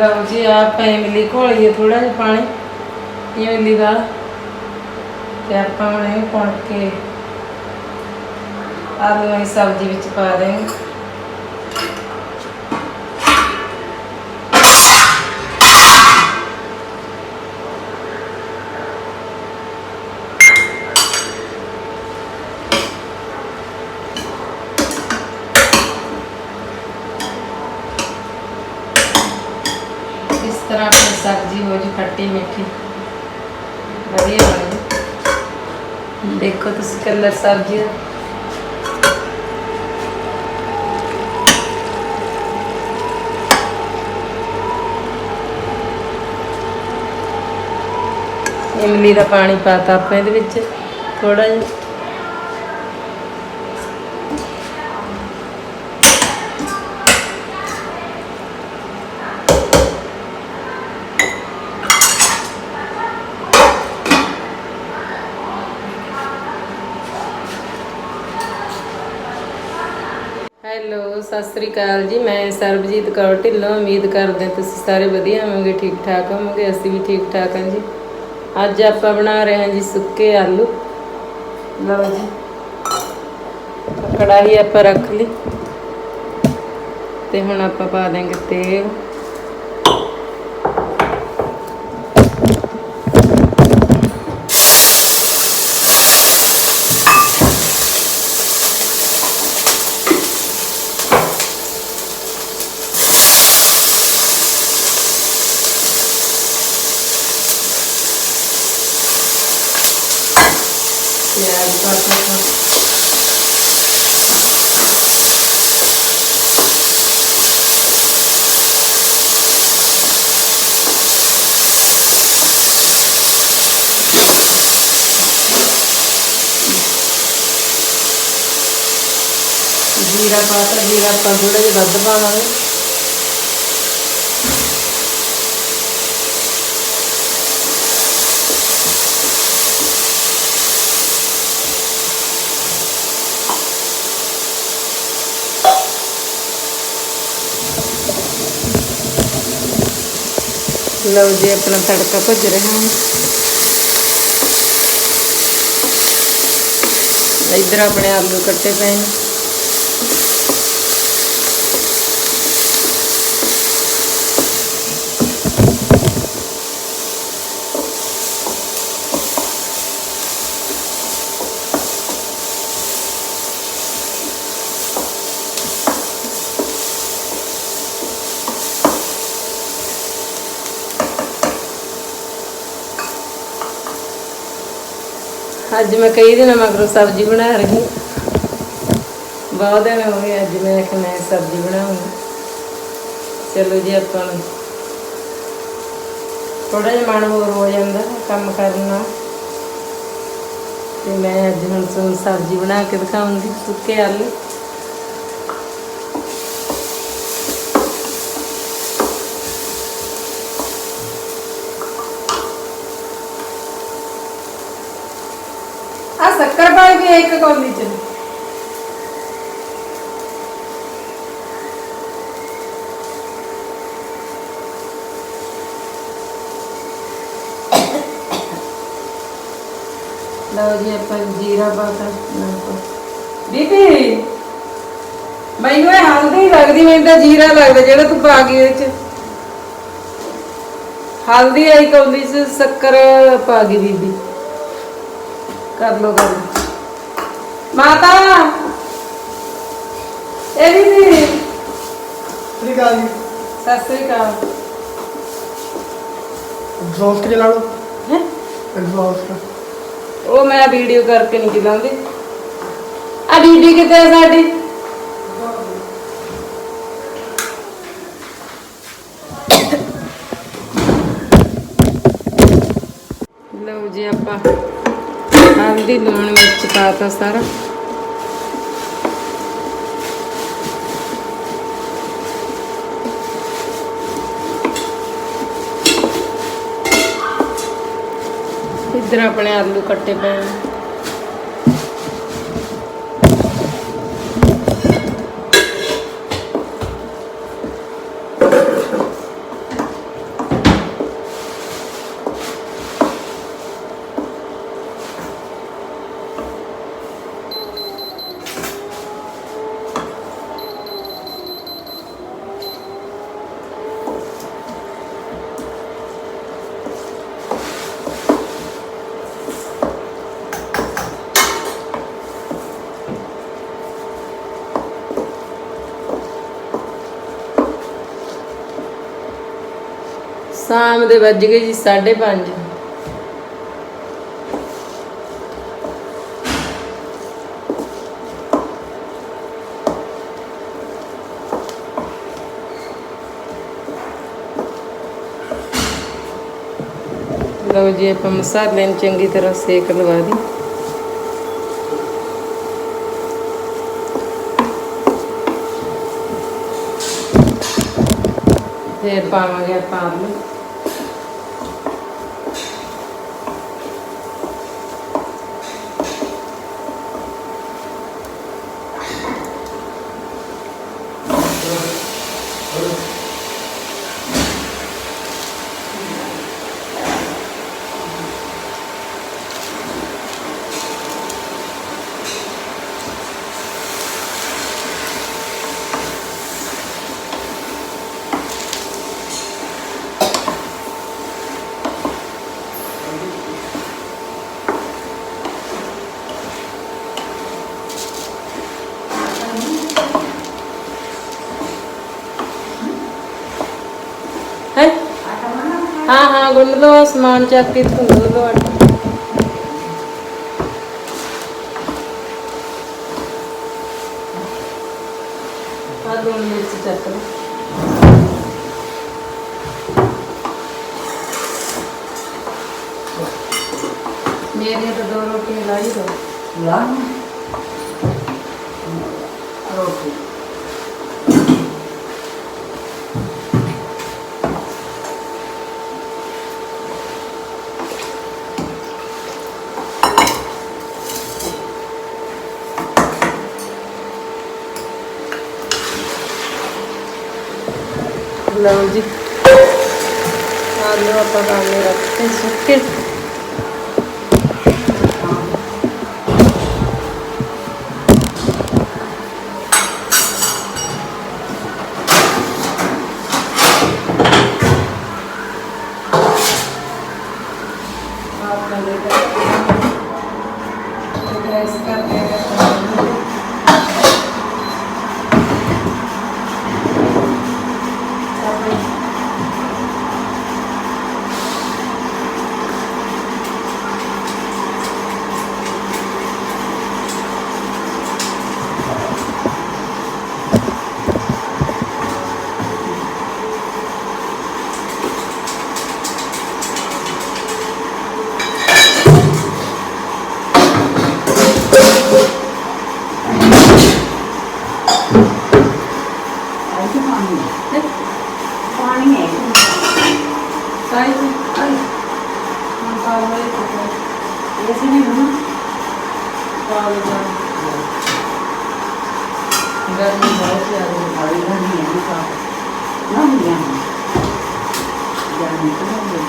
ਲਓ ਜੀ ਆਪਾਂ ਇਮਲੀ ਘੋਲੀਏ ਥੋੜਾ ਜਿਹਾ ਪਾਣੀ। ਇਮਲੀ ਦਾ ਤੇ ਆਪਾਂ ਹੁਣ ਇਹ ਪਾ ਕੇ ਆਲੂਆਂ ਦੀ ਸਬਜ਼ੀ ਵਿੱਚ ਪਾ ਦੇਵਾਂਗੇ ਇਸ ਤਰ੍ਹਾਂ ਆਪਣੀ ਸਬਜ਼ੀ ਹੋ ਜੀ ਖੱਟੀ ਮਿੱਠੀ ਵਧੀਆ ਬਣੀ ਦੇਖੋ ਤੁਸੀਂ ਕਲਰ ਸਬਜ਼ੀ ਦਾ ਇਮਲੀ ਦਾ ਪਾਣੀ ਪਾਤਾ ਆਪਾਂ ਇਹਦੇ ਵਿੱਚ। ਥੋੜਾ ਜਿਹਾ। ਸਤਿ ਸ੍ਰੀ ਅਕਾਲ ਜੀ, ਮੈਂ ਸਰਬਜੀਤ ਕੌਰ ਢਿੱਲੋਂ, ਉਮੀਦ ਕਰਦੇ ਤੁਸੀਂ ਸਾਰੇ ਵਧੀਆ ਹੋਵੋਗੇ ਠੀਕ ਠਾਕ ਹੋਵੋਗੇ, ਅਸੀਂ ਵੀ ਠੀਕ ਠਾਕ ਹਾਂ ਜੀ। ਅੱਜ ਆਪਾਂ ਬਣਾ ਰਹੇ ਹਾਂ ਜੀ ਸੁੱਕੇ ਆਲੂ। ਲਓ ਜੀ ਕੜਾਹੀ ਆਪਾਂ ਰੱਖ ਲਈ। ਤੇ ਹੁਣ ਆਪਾਂ ਪਾ ਦੇਂਗੇ ਤੇਲ ਪਿਆਜ਼ ਪਾ ਕੇ ਆਪਾਂ ਜੀਰਾ ਪਾਤਾ ਜੀਰਾ ਆਪਾਂ ਥੋੜਾ ਜਿਹਾ ਵੱਧ ਪਾਵਾਂਗੇ ਲਓ ਜੀ, ਆਪਣਾ ਤੜਕਾ ਭੁੱਜ ਰਿਹਾ ਹੈ। ਇੱਧਰ ਆਪਣੇ ਆਲੂ ਕੱਟੇ ਪਏ ਨੇ। ਅੱਜ ਮੈਂ ਕਈ ਦਿਨਾਂ ਮਗਰੋਂ ਸਬਜ਼ੀ ਬਣਾ ਰਹੀ ਬਹੁਤ ਦਿਨ ਹੋ ਗਏ ਅੱਜ ਮੈਂ ਕਿ ਮੈਂ ਸਬਜ਼ੀ ਬਣਾਉਂਗੀ ਚਲੋ ਜੀ ਆਪਾਂ ਨੂੰ ਥੋੜਾ ਜਿਹਾ ਮਨ ਹੋਰ ਹੋ ਜਾਂਦਾ ਕੰਮ ਕਰਨਾ ਤੇ ਮੈਂ ਅੱਜ ਹੁਣ ਤੁਹਾਨੂੰ ਸਬਜ਼ੀ ਬਣਾ ਕੇ ਦਿਖਾਉਂਗੀ ਸੁੱਕੇ ਆਲੂ ਆ ਸ਼ੱਕਰ ਪਾ ਕੇ ਇੱਕ ਕੌਲੀ ਚ ਲਓ ਜੀ ਆਪਾਂ ਜੀਰਾ ਪਾਤਾ ਨਮਕ ਬੀਬੀ ਮੈਨੂੰ ਇਹ ਹਲਦੀ ਲੱਗਦੀ ਮੈਨੂੰ ਤਾਂ ਜੀਰਾ ਲੱਗਦਾ ਜਿਹੜਾ ਤੂੰ ਪਾ ਗਈ ਇਹਦੇ ਚ। ਹਲਦੀ ਆਈ ਕੌਲੀ ਚ ਸ਼ੱਕਰ ਪਾ ਗਈ ਬੀਬੀ ਕਰ ਲੋ ਗੱਲ। ਮਾਤਾ! ਇਹ ਵੀ ਸ੍ਰੀ ਅਕਾਲ ਜੀ। ਸਤਿ ਸ੍ਰੀ ਅਕਾਲ। ਐਗਜ਼ੌਸਟ ਚਲਾ ਲਓ ਹੈਂ? ਐਗਜ਼ੌਸਟ ਉਹ ਮੈਂ ਵੀਡੀਓ ਕਰਕੇ ਨਹੀਂ ਚਲਾਉਂਦੀ ਆ ਵੀਡੀਓ ਕਿਤੇ ਹੈ ਸਾਡੀ? ਲਓ ਜੀ ਆਪਾਂ ਹਲਦੀ ਲੂਣ ਵਿੱਚ ਪਾਤਾ ਸਾਰਾ। ਇੱਧਰ ਆਪਣੇ ਆਲੂ ਕੱਟੇ ਪਏ ਸ਼ਾਮ ਦੇ ਵੱਜ ਗਏ ਜੀ 5:30 ਲਓ ਜੀ, ਆਪਾਂ ਮਸਾਲੇ ਨੂੰ ਚੰਗੀ ਤਰ੍ਹਾਂ ਸੇਕ ਲਵਾ ਦੀ। ਫਿਰ ਪਾਵਾਂਗੇ ਆਪਾਂ ਆਲੂ ਹੈ ਹਾਂ ਹਾਂ ਗੁੰਨ ਸਮਾਨ ਚੱਕ ਕੇ ਤੂੰ ਗੁੰਨ ਲਓ ਆਟਾ ਆ ਲੂਣ ਮਿਰਚ ਚੱਕ ਲਓ ਮੇਰੀਆਂ ਤਾਂ ਦੋ ਰੋਟੀਆਂ ਲਾਈ ਦੋ ਲਾ ਰੋਟੀ ਲਓ ਜੀ। ਆਲੂ ਆਪਾਂ ਕਾਮੇ ਰੱਖਤੇ ਸੁੱਕੇ। ਆਪਾਂ ਦੇ ਗੈਸ ਕਰ ਦੇਗਾ ਆਪਣੇ ਆਈ ਤੇ ਪਾਣੀ ਹੈ। ਪਾਣੀ ਹੈ ਸਾਈਜ਼ ਆਈ ਹਾਂ ਪਾਵੇ ਤੇ ਇਹ ਸੀ ਨਹੀਂ ਨਾ ਪਾਵੇ ਦਾ ਗਰਮੀ ਬਹੁਤ ਜ਼ਿਆਦਾ ਆਈ ਨਹੀਂ ਹੈ ਨਾ ਨਾ ਨਹੀਂ ਹੈ ਜਾਨੀ ਤਾਂ ਨਹੀਂ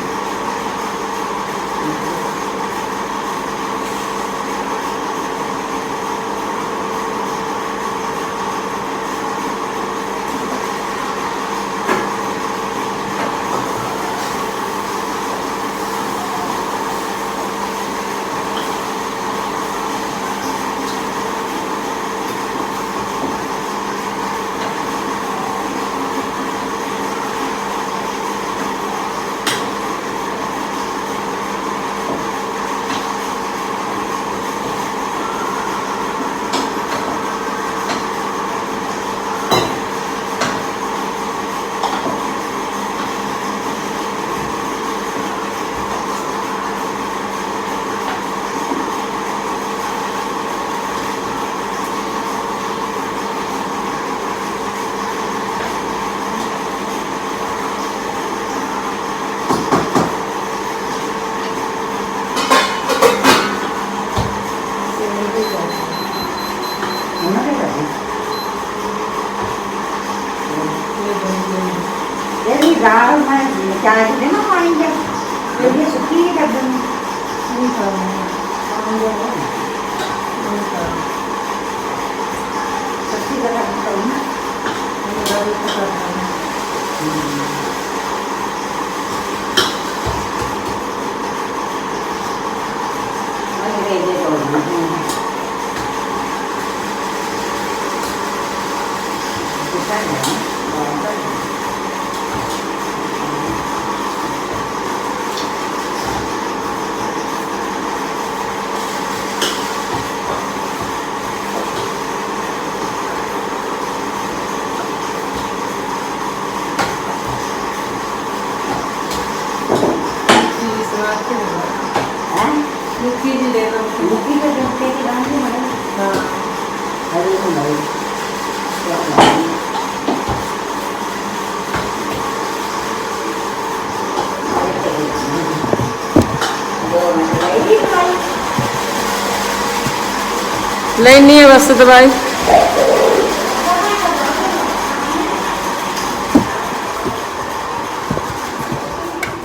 ਉਹਨਾਂ ਦੇ ਕਰਦੇ ਇਹ ਵੀ ਰਾਲ ਮੈਂ ਚਾਹ ਕੇ ਦੇਣਾ ਪਾਣੀ ਜਾਂ ਇਹ ਸੁੱਕੀ ਹੀ ਕਰ ਦਿੰਦੀ ਨਹੀਂ ਕਰਨਾ ਪਾਣੀ ਦੇ ਨਹੀਂ ਕਰਨਾ ਸੱਚੀ ਗੱਲ ਹੈ ਨਾ ਮੇਰਾ ਵੀ Island. ਲੈਣੀ ਹੈ ਬਸ ਦਵਾਈ।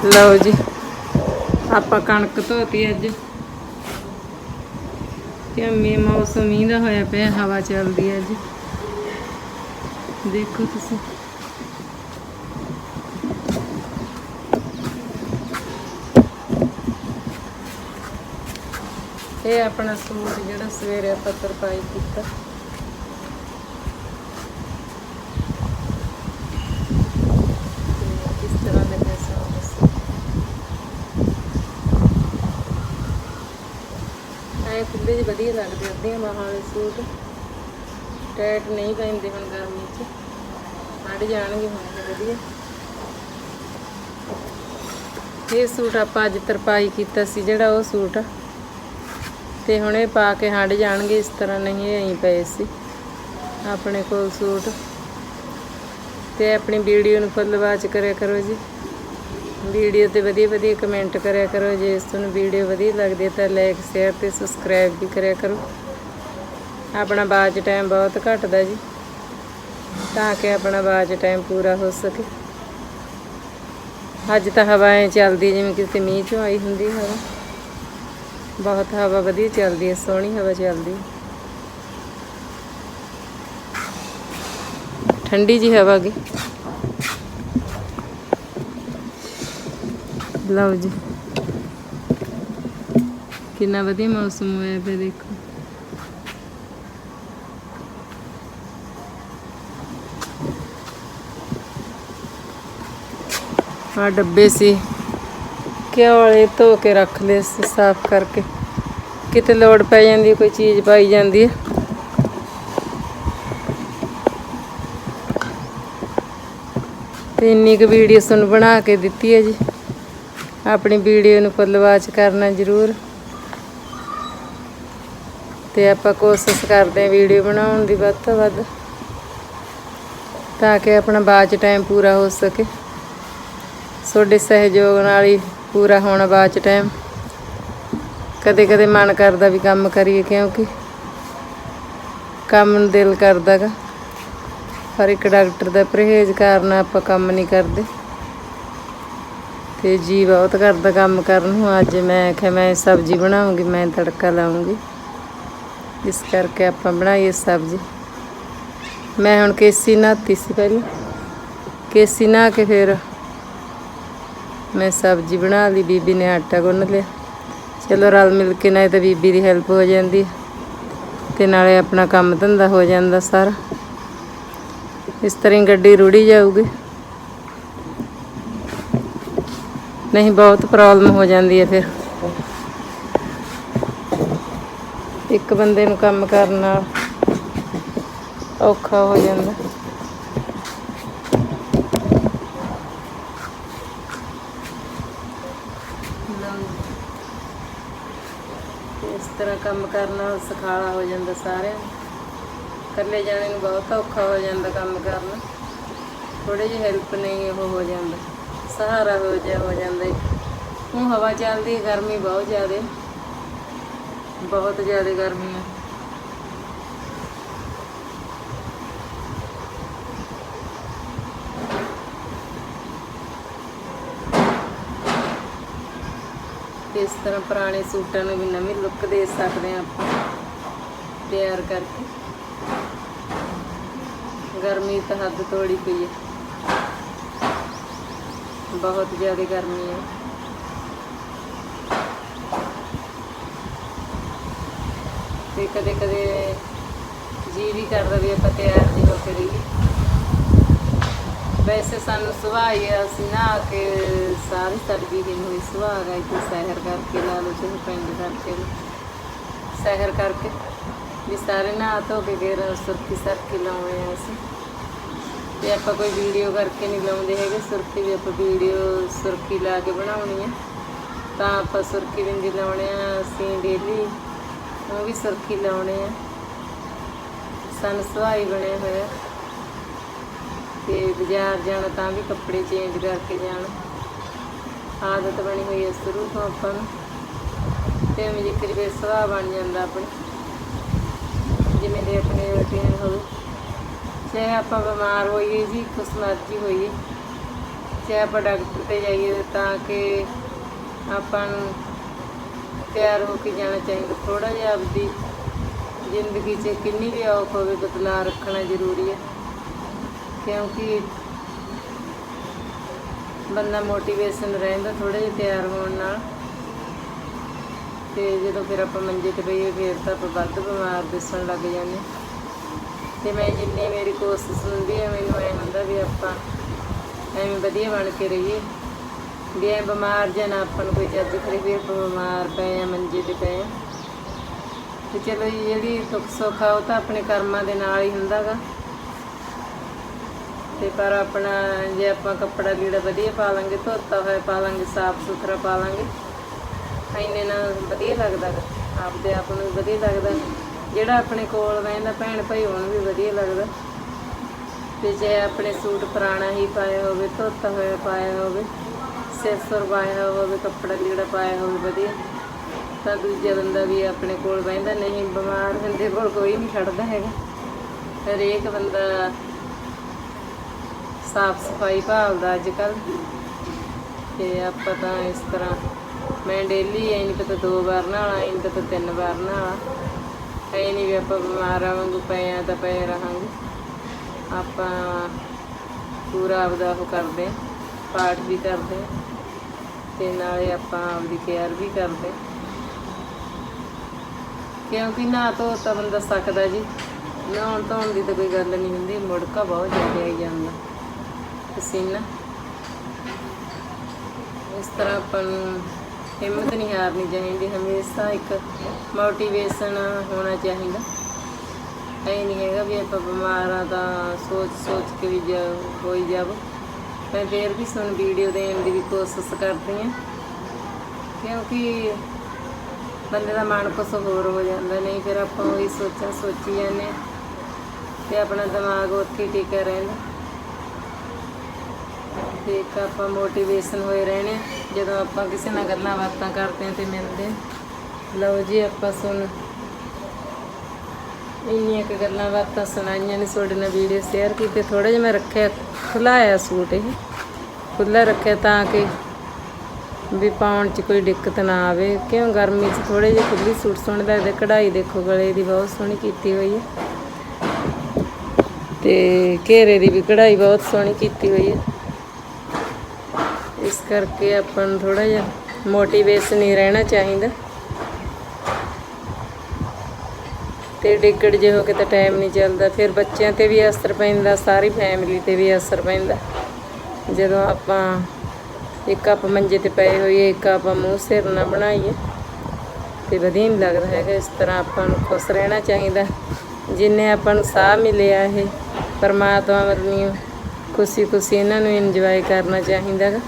ਲਓ ਜੀ, ਆਪਾਂ ਕਣਕ ਧੋਤੀ ਅੱਜ। ਤੇ ਮੀ ਮੌਸਮ ਮੀਂਹ ਦਾ ਹੋਇਆ ਪਿਆ, ਹਵਾ ਚੱਲਦੀ ਹੈ ਜੀ ਦੇਖੋ ਤੁਸੀਂ। ਇਹ ਆਪਣਾ ਸੂਟ ਜਿਹੜਾ ਸਵੇਰੇ ਆਪਾਂ ਤਰਪਾਈ ਕੀਤਾ। ਖੁੱਲੇ ਜਿਹੇ ਵਧੀਆ ਲੱਗਦੇ ਅੱਧੀਆਂ ਬਾਹਾਂ ਵਾਲੇ ਸੂਟ। ਟਾਈਟ ਨਹੀਂ ਪੈਂਦੇ ਹੁਣ ਗਰਮੀ 'ਚ। ਹਟ ਜਾਣਗੇ ਹੁਣ ਵਧੀਆ। ਇਹ ਸੂਟ ਆਪਾਂ ਅੱਜ ਤਰਪਾਈ ਕੀਤਾ ਸੀ, ਜਿਹੜਾ ਉਹ ਸੂਟ ਤੇ ਹੁਣ ਇਹ ਪਾ ਕੇ ਹਟ ਜਾਣਗੇ, ਇਸ ਤਰ੍ਹਾਂ ਨਹੀਂ ਇਹ ਐਂ ਪਏ ਸੀ। ਆਪਣੇ ਕੋਲ ਸੂਟ। ਤੇ ਆਪਣੀ ਵੀਡੀਓ ਨੂੰ ਫੁੱਲ ਵਾਚ ਕਰਿਆ ਕਰੋ ਜੀ। ਵੀਡੀਓ ਤੇ ਵਧੀਆ ਵਧੀਆ ਕਮੈਂਟ ਕਰਿਆ ਕਰੋ। ਜੇ ਤੁਹਾਨੂੰ ਵੀਡੀਓ ਵਧੀਆ ਲੱਗਦੀ ਹੈ ਤਾਂ ਲਾਈਕ ਸ਼ੇਅਰ ਤੇ ਸਬਸਕ੍ਰਾਈਬ ਵੀ ਕਰਿਆ ਕਰੋ। ਆਪਣਾ ਬਾਅਦ ਟਾਈਮ ਬਹੁਤ ਘਟਦਾ ਜੀ, ਤਾਂ ਕਿ ਆਪਣਾ ਬਾਅਦ ਟਾਈਮ ਪੂਰਾ ਹੋ ਸਕੇ। ਅੱਜ ਤਾਂ ਹਵਾएं ਚੱਲਦੀ ਜਿਵੇਂ ਕਿਸੇ ਮੀਂਹ ਚੋਂ ਆਈ ਹੁੰਦੀ ਹਵਾ। ਬਹੁਤ ਹਵਾ ਵਧੀਆ ਚੱਲਦੀ ਹੈ, ਸੋਹਣੀ ਹਵਾ ਚੱਲਦੀ। ਠੰਡੀ ਜੀ ਹਵਾ ਗੀ ਲਓ ਜੀ। ਕਿੰਨਾ ਵਧੀਆ ਮੌਸਮ ਹੋਇਆ ਪਿਆ, ਦੇਖੋ। ਆ ਡੱਬੇ ਸੀ। ਕਿਆ ਧੋ ਕੇ ਰੱਖ ਲਏ ਸੀ ਸਾਫ਼ ਕਰਕੇ। ਕਿਤੇ ਲੋੜ ਪੈ ਜਾਂਦੀ ਹੈ, ਕੋਈ ਚੀਜ਼ ਪਾਈ ਜਾਂਦੀ ਹੈ। ਤੇ ਇੰਨੀ ਕੁ ਵੀਡੀਓ ਤੁਹਾਨੂੰ ਬਣਾ ਕੇ ਦਿੱਤੀ ਹੈ ਜੀ। ਆਪਣੀ ਵੀਡੀਓ ਨੂੰ ਫੁੱਲ ਵਾਚ ਕਰਨਾ ਜ਼ਰੂਰ। ਤੇ ਆਪਾਂ ਕੋਸ਼ਿਸ਼ ਕਰਦੇ ਹਾਂ ਵੀਡੀਓ ਬਣਾਉਣ ਦੀ ਵੱਧ ਤੋਂ ਵੱਧ ਤਾਂ ਕਿ ਆਪਣਾ ਬਾਅਦ 'ਚ ਟਾਈਮ ਪੂਰਾ ਹੋ ਸਕੇ। ਤੁਹਾਡੇ ਸਹਿਯੋਗ ਨਾਲ ਹੀ ਪੂਰਾ ਹੋਣਾ ਬਾਅਦ 'ਚ ਟਾਈਮ ਕਦੇ ਕਦੇ ਮਨ ਕਰਦਾ ਵੀ ਕੰਮ ਕਰੀਏ ਕਿਉਂਕਿ ਕੰਮ ਨੂੰ ਦਿਲ ਕਰਦਾਗਾ। ਪਰ ਇੱਕ ਡਾਕਟਰ ਦਾ ਪਰਹੇਜ਼ ਕਾਰਨ ਆਪਾਂ ਕੰਮ ਨਹੀਂ ਕਰਦੇ। ਤੇ ਜੀ ਬਹੁਤ ਕਰਦਾ ਕੰਮ ਕਰਨ ਨੂੰ। ਅੱਜ ਮੈਂ ਆਖਿਆ, ਮੈਂ ਸਬਜ਼ੀ ਬਣਾਉਂਗੀ, ਮੈਂ ਤੜਕਾ ਲਾਉਂਗੀ। ਇਸ ਕਰਕੇ ਆਪਾਂ ਬਣਾਈਏ ਸਬਜ਼ੀ। ਮੈਂ ਹੁਣ ਕੇਸੀ ਨਹਾਤੀ ਸੀ ਪਹਿਲਾਂ। ਕੇਸੀ ਨਹਾ ਕੇ ਫਿਰ ਮੈਂ ਸਬਜ਼ੀ ਬਣਾ ਲਈ, ਬੀਬੀ ਨੇ ਆਟਾ ਗੁੰਨ ਲਿਆ। ਚਲੋ ਰਲ ਮਿਲ ਕੇ ਨਾ ਤਾਂ ਬੀਬੀ ਦੀ ਹੈਲਪ ਹੋ ਜਾਂਦੀ ਹੈ ਤੇ ਨਾਲੇ ਆਪਣਾ ਕੰਮ ਧੰਦਾ ਹੋ ਜਾਂਦਾ ਸਾਰਾ। ਇਸ ਤਰ੍ਹਾਂ ਹੀ ਗੱਡੀ ਰੁੜੀ ਜਾਊਗੀ। ਨਹੀਂ, ਬਹੁਤ ਪ੍ਰੋਬਲਮ ਹੋ ਜਾਂਦੀ ਹੈ ਫਿਰ। ਇੱਕ ਬੰਦੇ ਨੂੰ ਕੰਮ ਕਰਨ ਨਾਲ ਔਖਾ ਹੋ ਜਾਂਦਾ। ਤੇ ਇਸ ਤਰ੍ਹਾਂ ਕੰਮ ਕਰਨਾ ਸਖਾਲਾ ਹੋ ਜਾਂਦਾ ਸਾਰਿਆਂ ਨੂੰ। ਇਕੱਲੇ ਜਾਣੇ ਨੂੰ ਬਹੁਤ ਔਖਾ ਹੋ ਜਾਂਦਾ ਕੰਮ ਕਰਨਾ। ਥੋੜੀ ਜਿਹੀ ਹੈਲਪ ਨਹੀਂ ਉਹ ਹੋ ਜਾਂਦਾ। ਸਹਾਰਾ ਹੋ ਜਾ, ਹੋ ਜਾਂਦਾ। ਹੁਣ ਹਵਾ ਚੱਲਦੀ, ਗਰਮੀ ਬਹੁਤ ਜ਼ਿਆਦਾ। ਬਹੁਤ ਜ਼ਿਆਦਾ ਗਰਮੀ ਹੈ ਤੇ ਇਸ ਤਰ੍ਹਾਂ ਪੁਰਾਣੇ ਸੂਟਾਂ ਨੂੰ ਵੀ ਨਵੀਂ ਲੁੱਕ ਦੇ ਸਕਦੇ ਹਾਂ ਆਪਾਂ। ਤਿਆਰ ਕਰਕੇ। ਗਰਮੀ ਤਾਂ ਹੱਦ ਤੋੜੀ ਪਈ ਹੈ। ਬਹੁਤ ਜ਼ਿਆਦਾ ਗਰਮੀ ਹੈ। ਤੇ ਕਦੇ ਕਦੇ ਜੀ ਵੀ ਕਰਦਾ ਵੀ ਆਪਾਂ ਤਿਆਰ ਜੀ ਹੋ ਕੇ ਰਹੀਏ। ਵੈਸੇ ਸਾਨੂੰ ਸੁਭਾਅ ਹੀ ਹੈ, ਅਸੀਂ ਨਾ ਕੇ ਸਾਰੀ ਸਰਦੀ ਦਿਨ ਹੋਈ ਸੁਭਾਅ ਹੈ ਕਿ ਸਹਿਰ ਕਰਕੇ ਲਾ ਲਓ ਤੁਸੀਂ ਪਿੰਡ ਕਰਕੇ। ਲਓ। ਸਹਿਰ ਕਰਕੇ ਵੀ ਸਾਰੇ ਨਹਾ ਧੋ ਕੇ ਫਿਰ ਸੁਰਖੀ ਸਰਖੀ ਲਾਉਣੇ ਆ ਅਸੀਂ ਤੇ ਆਪਾਂ ਕੋਈ ਵੀਡੀਓ ਕਰਕੇ ਨਹੀਂ ਲਾਉਂਦੇ ਹੈਗੇ, ਸੁਰਖੀ ਵੀ ਆਪਾਂ ਵੀਡੀਓ ਸੁਰਖੀ ਲਾ ਕੇ ਬਣਾਉਣੀ ਹੈ ਤਾਂ ਆਪਾਂ ਸੁਰਖੀ ਬਿੰਦੀ ਲਾਉਣੇ ਆ, ਅਸੀਂ ਡੇਲੀ ਉਹ ਵੀ ਸੁਰਖੀ ਲਾਉਣੇ ਆ। ਸਨ ਸੁਹਾਈ ਬਣਿਆ ਹੋਇਆ। ਤੇ ਬਾਜ਼ਾਰ ਜਾਣਾ ਤਾਂ ਵੀ ਕੱਪੜੇ ਚੇਂਜ ਕਰਕੇ ਜਾਣਾ। ਆਦਤ ਬਣੀ ਹੋਈ ਹੈ ਸ਼ੁਰੂ ਤੋਂ ਆਪਾਂ ਨੂੰ। ਤੇ ਮੇਰੀ ਕਰੀਬੇ ਸੁਭਾਅ ਬਣ ਜਾਂਦਾ ਆਪਣੀ। ਜਿਵੇਂ ਦੇ ਆਪਣੇ ਰੁਟੀਨ ਹੋਵੇ। ਚਾਹੇ ਆਪਾਂ ਬਿਮਾਰ ਹੋਈਏ ਜੀ, ਕੁਛ ਮਰਜ਼ੀ ਹੋਈਏ। ਚਾਹੇ ਆਪਾਂ ਡਾਕਟਰ ਤੇ ਜਾਈਏ ਤਾਂ ਕਿ ਆਪਾਂ ਨੂੰ ਤਿਆਰ ਹੋ ਕੇ ਜਾਣਾ ਚਾਹੀਦਾ। ਥੋੜਾ ਜਿਹਾ ਆਪਦੀ ਜ਼ਿੰਦਗੀ 'ਚ ਕਿੰਨੀ ਵੀ ਔਖ ਹੋਵੇ, ਬਦਲਾਅ ਰੱਖਣਾ ਜ਼ਰੂਰੀ ਹੈ। ਕਿਉਂਕਿ ਬੰਦਾ ਮੋਟੀਵੇਸ਼ਨ ਰਹਿੰਦਾ ਥੋੜਾ ਜਿਹਾ ਤਿਆਰ ਹੋਣ ਨਾਲ। ਤੇ ਜਦੋਂ ਫਿਰ ਆਪਾਂ ਮੰਜੇ ਤੇ ਬਈਏ ਫਿਰ ਤਾਂ ਆਪਾਂ ਵੱਧ ਬਿਮਾਰ ਦਿਸਣ ਲੱਗ ਜਾਂਦੇ। ਤੇ ਮੈਂ ਜਿੰਨੀ ਮੇਰੀ ਕੋਸ਼ਿਸ਼ ਹੁੰਦੀ ਹੈ ਮੈਨੂੰ ਐ ਹੁੰਦਾ ਵੀ ਆਪਾਂ ਐਵੇਂ ਵਧੀਆ ਬਣ ਕੇ ਰਹੀਏ। ਵੀ ਐ ਬਿਮਾਰ ਜਾਂ ਨਾ ਆਪਾਂ ਨੂੰ ਕੋਈ ਚੱਜ ਕਰੇ, ਵੀ ਆਪਾਂ ਬਿਮਾਰ ਪਏ ਆ, ਮੰਜੇ ਤੇ ਪਏ ਆ। ਤੇ ਚਲੋ ਜੀ, ਜਿਹੜੀ ਦੁੱਖ ਸੁੱਖ ਆ, ਉਹ ਤਾਂ ਆਪਣੇ ਕਰਮਾਂ ਦੇ ਨਾਲ ਹੀ ਹੁੰਦਾਗਾ। ਤੇ ਪਰ ਆਪਣਾ ਜੇ ਆਪਾਂ ਕੱਪੜਾ ਲੀੜਾ ਵਧੀਆ ਪਾ ਲਾਂਗੇ, ਧੋਤਾ ਹੋਇਆ ਪਾ ਲਾਂਗੇ, ਸਾਫ਼ ਸੁਥਰਾ ਪਾ ਲਾਂਗੇ ਇੰਨੇ ਨਾਲ ਵਧੀਆ ਲੱਗਦਾ ਆਪਦੇ ਆਪ ਨੂੰ ਵੀ ਵਧੀਆ ਲੱਗਦਾ। ਜਿਹੜਾ ਆਪਣੇ ਕੋਲ ਬਹਿੰਦਾ ਭੈਣ ਭਾਈ ਉਹਨੂੰ ਵੀ ਵਧੀਆ ਲੱਗਦਾ। ਤੇ ਜੇ ਆਪਣੇ ਸੂਟ ਪੁਰਾਣਾ ਹੀ ਪਾਇਆ ਹੋਵੇ, ਧੋਤਾ ਹੋਇਆ ਪਾਇਆ ਹੋਵੇ ਸਿਰ ਸੁਰ ਪਾਇਆ ਹੋਵੇ, ਕੱਪੜਾ ਲੀੜਾ ਪਾਇਆ ਹੋਵੇ, ਵਧੀਆ। ਤਾਂ ਦੂਜਾ ਬੰਦਾ ਵੀ ਆਪਣੇ ਕੋਲ ਬਹਿੰਦਾ ਨਹੀਂ ਬਿਮਾਰ ਬੰਦੇ ਕੋਲ ਕੋਈ ਨਹੀਂ ਛੱਡਦਾ ਹੈਗਾ। ਹਰੇਕ ਬੰਦਾ ਸਾਫ਼ ਸਫ਼ਾਈ ਭਾਲਦਾ ਅੱਜ ਕੱਲ ਤੇ ਆਪਾਂ ਤਾਂ ਇਸ ਤਰ੍ਹਾਂ, ਮੈਂ ਡੇਲੀ ਐ ਨਹੀਂ ਪਤਾ ਦੋ ਵਾਰ ਨਹਾਣਾ ਐ ਪਤਾ ਤਿੰਨ ਵਾਰ ਨਹਾਣਾ ਐ ਨਹੀਂ ਵੀ ਆਪਾਂ ਬਿਮਾਰ ਵਾਂਗੂ ਪਏ ਆ ਤਾਂ ਪਏ ਰਹਾਂਗੇ। ਆਪਾਂ ਪੂਰਾ ਆਪਦਾ ਉਹ ਕਰਦੇ ਆ, ਪਾਠ ਵੀ ਕਰਦੇ ਤੇ ਨਾਲੇ ਆਪਾਂ ਆਪਦੀ ਕੇਅਰ ਵੀ ਕਰਦੇ ਕਿਉਂਕਿ ਨਾ ਧੋ ਤਾਂ ਬੰਦਾ ਸਕਦਾ ਜੀ। ਨਹਾਉਣ ਧੋਣ ਦੀ ਤਾਂ ਕੋਈ ਗੱਲ ਨਹੀਂ ਹੁੰਦੀ, ਮੁੜਕਾ ਬਹੁਤ ਜ਼ਿਆਦਾ ਆਈ ਜਾਂਦਾ। ਪਸੀਨਾ। ਇਸ ਤਰ੍ਹਾਂ ਆਪਾਂ ਨੂੰ ਹਿੰਮਤ ਨਹੀਂ ਹਾਰਨੀ ਚਾਹੀਦੀ, ਹਮੇਸ਼ਾ ਇੱਕ ਮੋਟੀਵੇਸ਼ਨ ਹੋਣਾ ਚਾਹੀਦਾ। ਐ ਨਹੀਂ ਹੈਗਾ ਵੀ ਆਪਾਂ ਬਿਮਾਰ ਆ ਤਾਂ ਸੋਚ ਸੋਚ ਕੇ ਵੀ ਜਾ, ਹੋਈ ਜਾਵੋ। ਮੈਂ ਫੇਰ ਵੀ ਸੁਣ ਵੀਡੀਓ ਦੇਣ ਦੀ ਵੀ ਕੋਸ਼ਿਸ਼ ਕਰਦੀ ਹਾਂ। ਕਿਉਂਕਿ ਬੰਦੇ ਦਾ ਮਨ ਕੁਛ ਹੋਰ ਹੋ ਜਾਂਦਾ, ਨਹੀਂ ਫਿਰ ਆਪਾਂ ਉਹੀ ਸੋਚਾਂ ਸੋਚੀ ਜਾਂਦੇ ਹਾਂ ਤੇ ਆਪਣਾ ਦਿਮਾਗ ਉੱਥੇ ਹੀ ਟਿਕਿਆ ਰਹਿੰਦਾ। ਤੇ ਇੱਕ ਆਪਾਂ ਮੋਟੀਵੇਸ਼ਨ ਹੋਏ ਰਹਿਣੇ ਜਦੋਂ ਆਪਾਂ ਕਿਸੇ ਨਾਲ ਗੱਲਾਂ ਬਾਤਾਂ ਕਰਦੇ ਹਾਂ ਤੇ ਮਿਲਦੇ ਹਾਂ। ਲਓ ਜੀ, ਆਪਾਂ ਸੁਣ। ਇੰਨੀਆਂ ਕੁ ਗੱਲਾਂ ਬਾਤਾਂ ਸੁਣਾਈਆਂ ਨੇ, ਤੁਹਾਡੇ ਨਾਲ ਵੀਡੀਓ ਸ਼ੇਅਰ ਕੀਤੇ। ਥੋੜਾ ਜਿਹਾ ਮੈਂ ਰੱਖਿਆ ਖੁੱਲਾਇਆ ਸੂਟ ਇਹ। ਖੁੱਲਾ ਰੱਖਿਆ ਤਾਂ ਕਿ ਵੀ ਪਾਉਣ 'ਚ ਕੋਈ ਦਿੱਕਤ ਨਾ ਆਵੇ। ਕਿਉਂ? ਗਰਮੀ 'ਚ ਥੋੜੇ ਜਿਹੇ ਖੁੱਲੀ ਸੂਟ ਸੋਹਣੇ ਲੱਗਦੇ ਕਢਾਈ ਦੇਖੋ, ਗਲੇ ਦੀ ਬਹੁਤ ਸੋਹਣੀ ਕੀਤੀ ਹੋਈ ਹੈ। ਤੇ ਘੇਰੇ ਦੀ ਵੀ ਕਢਾਈ ਬਹੁਤ ਸੋਹਣੀ ਕੀਤੀ ਹੋਈ ਹੈ। ਇਸ ਕਰਕੇ ਆਪਾਂ ਨੂੰ ਥੋੜਾ ਜਿਹਾ ਮੋਟੀਵੇਸ਼ਨ ਹੀ ਰਹਿਣਾ ਚਾਹੀਦਾ। ਤੇ ਡਿੱਗੜ ਜੇ ਹੋ ਕੇ ਤਾਂ ਟਾਈਮ ਨਹੀਂ ਚੱਲਦਾ। ਫਿਰ ਬੱਚਿਆਂ ਤੇ ਵੀ ਅਸਰ ਪੈਂਦਾ, ਸਾਰੀ ਫੈਮਿਲੀ ਤੇ ਵੀ ਅਸਰ ਪੈਂਦਾ। ਜਦੋਂ ਆਪਾਂ ਇੱਕ ਆਪ ਮੰਜੇ ਤੇ ਪਏ ਹੋਈਏ, ਇੱਕ ਆਪਾਂ ਮੂੰਹ ਸਿਰ ਨਾ ਬਣਾਈਏ, ਤੇ ਵਧੀਆ ਨਹੀਂ ਲੱਗਦਾ ਹੈਗਾ। ਇਸ ਤਰ੍ਹਾਂ ਆਪਾਂ ਨੂੰ ਖੁਸ਼ ਰਹਿਣਾ ਚਾਹੀਦਾ। ਜਿੰਨੇ ਆਪਾਂ ਨੂੰ ਸਾਹ ਮਿਲਿਆ ਇਹ, ਪਰਮਾਤਮਾ ਵੱਲੋਂ ਖੁਸ਼ੀ ਖੁਸ਼ੀ ਇਹਨਾਂ ਨੂੰ ਇੰਜੋਏ ਕਰਨਾ ਚਾਹੀਦਾ ਗਾ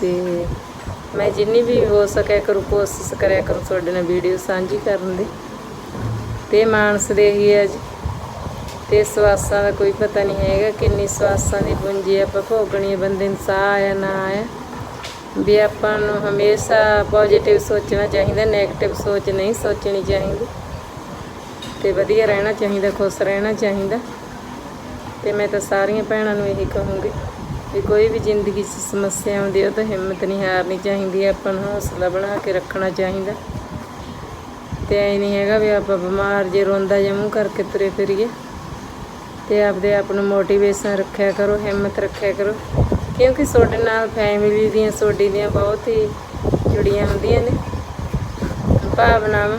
ਤੇ ਮੈਂ ਜਿੰਨੀ ਵੀ ਹੋ ਸਕਿਆ ਕਰੂ, ਕੋਸ਼ਿਸ਼ ਕਰਿਆ ਕਰੂ ਤੁਹਾਡੇ ਨਾਲ ਵੀਡੀਓ ਸਾਂਝੀ ਕਰਨ ਦੀ। ਤੇ ਮਾਨਸ ਦੇ ਹੀ ਹੈ ਜੀ। ਤੇ ਸਵਾਸਾਂ ਦਾ ਕੋਈ ਪਤਾ ਨਹੀਂ ਹੈਗਾ ਕਿੰਨੀ ਸਵਾਸਾਂ ਦੀ ਪੂੰਜੀ ਆਪਾਂ ਭੋਗਣੀ ਬੰਦੇ ਨੂੰ ਸਾਹ ਆਇਆ, ਨਾ ਆਇਆ। ਵੀ ਆਪਾਂ ਨੂੰ ਹਮੇਸ਼ਾ ਪੋਜ਼ਿਟਿਵ ਸੋਚਣਾ ਚਾਹੀਦਾ 네ਗੇਟਿਵ ਸੋਚ ਨਹੀਂ ਸੋਚਣੀ ਚਾਹੀਦੀ। ਤੇ ਵਧੀਆ ਰਹਿਣਾ ਚਾਹੀਦਾ, ਖੁਸ਼ ਰਹਿਣਾ ਚਾਹੀਦਾ। ਤੇ ਮੈਂ ਤਾਂ ਸਾਰੀਆਂ ਭੈਣਾਂ ਨੂੰ ਇਹੀ ਕਹੂੰਗੀ। ਵੀ ਕੋਈ ਵੀ ਜ਼ਿੰਦਗੀ 'ਚ ਸਮੱਸਿਆ ਆਉਂਦੀ ਹੈ ਉਹ ਤਾਂ ਹਿੰਮਤ ਨਹੀਂ ਹਾਰਨੀ ਚਾਹੀਦੀ, ਆਪਾਂ ਨੂੰ ਹੌਸਲਾ ਬਣਾ ਕੇ ਰੱਖਣਾ ਚਾਹੀਦਾ। ਤੇ ਐ ਨਹੀਂ ਹੈਗਾ ਵੀ ਆਪਾਂ ਬਿਮਾਰ ਜੇ ਰੋਂਦਾ ਜਾਂ ਮੂੰਹ ਕਰਕੇ ਤੁਰੇ ਫਿਰੀਏ। ਤੇ ਆਪਦੇ ਆਪ ਨੂੰ ਮੋਟੀਵੇਸ਼ਨ ਰੱਖਿਆ ਕਰੋ, ਹਿੰਮਤ ਰੱਖਿਆ ਕਰੋ। ਕਿਉਂਕਿ ਤੁਹਾਡੇ ਨਾਲ ਫੈਮਿਲੀ ਦੀਆਂ, ਤੁਹਾਡੀ ਦੀਆਂ ਬਹੁਤ ਹੀ ਜੁੜੀਆਂ ਹੁੰਦੀਆਂ ਨੇ। ਭਾਵਨਾਵਾਂ,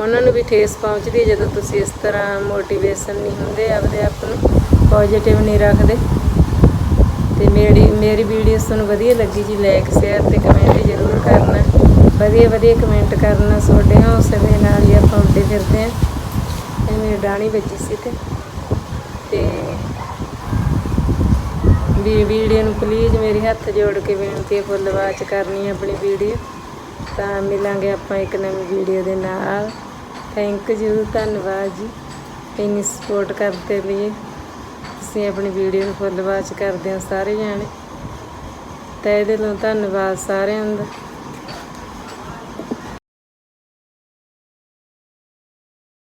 ਉਹਨਾਂ ਨੂੰ ਵੀ ਠੇਸ ਪਹੁੰਚਦੀ ਹੈ ਜਦੋਂ ਤੁਸੀਂ ਇਸ ਤਰ੍ਹਾਂ ਮੋਟੀਵੇਸ਼ਨ ਨਹੀਂ ਹੁੰਦੇ, ਆਪਦੇ ਆਪ ਨੂੰ ਪੋਜ਼ਿਟਿਵ ਨਹੀਂ ਰੱਖਦੇ। ਮੇਰੀ ਵੀਡੀਓ ਤੁਹਾਨੂੰ ਵਧੀਆ ਲੱਗੀ ਜੀ ਲਾਈਕ ਸ਼ੇਅਰ ਤੇ ਕਮੈਂਟ ਜ਼ਰੂਰ ਕਰਨਾ। ਵਧੀਆ ਵਧੀਆ ਕਮੈਂਟ ਕਰਨਾ ਤੁਹਾਡੇ ਹੌਸਲੇ ਨਾਲ ਹੀ ਆਪਾਂ ਉੱਡੇ ਫਿਰਦੇ ਆ ਇਹ ਮੇਰੀ ਡਾਣੀ ਵੱਜੀ ਸੀ ਤੇ ਤੇ ਵੀ ਵੀਡੀਓ ਨੂੰ ਪਲੀਜ਼ ਮੇਰੇ ਹੱਥ ਜੋੜ ਕੇ ਬੇਨਤੀ ਹੈ ਫੁੱਲ ਵਾਚ ਕਰਨੀ ਹੈ ਆਪਣੀ ਵੀਡੀਓ ਤਾਂ ਮਿਲਾਂਗੇ ਆਪਾਂ ਇੱਕ ਨਵੀਂ ਵੀਡੀਓ ਦੇ ਨਾਲ। ਥੈਂਕ ਯੂ ਧੰਨਵਾਦ ਜੀ। ਇੰਨੀ ਸਪੋਰਟ ਕਰਦੇ ਲਈ ਤੁਸੀਂ ਆਪਣੀ ਵੀਡੀਓ ਨੂੰ ਫੁੱਲ ਵਾਚ ਕਰਦੇ ਹੋ ਸਾਰੇ ਜਾਣੇ। ਤਹਿ ਦਿਲੋਂ ਧੰਨਵਾਦ ਸਾਰਿਆਂ ਦਾ।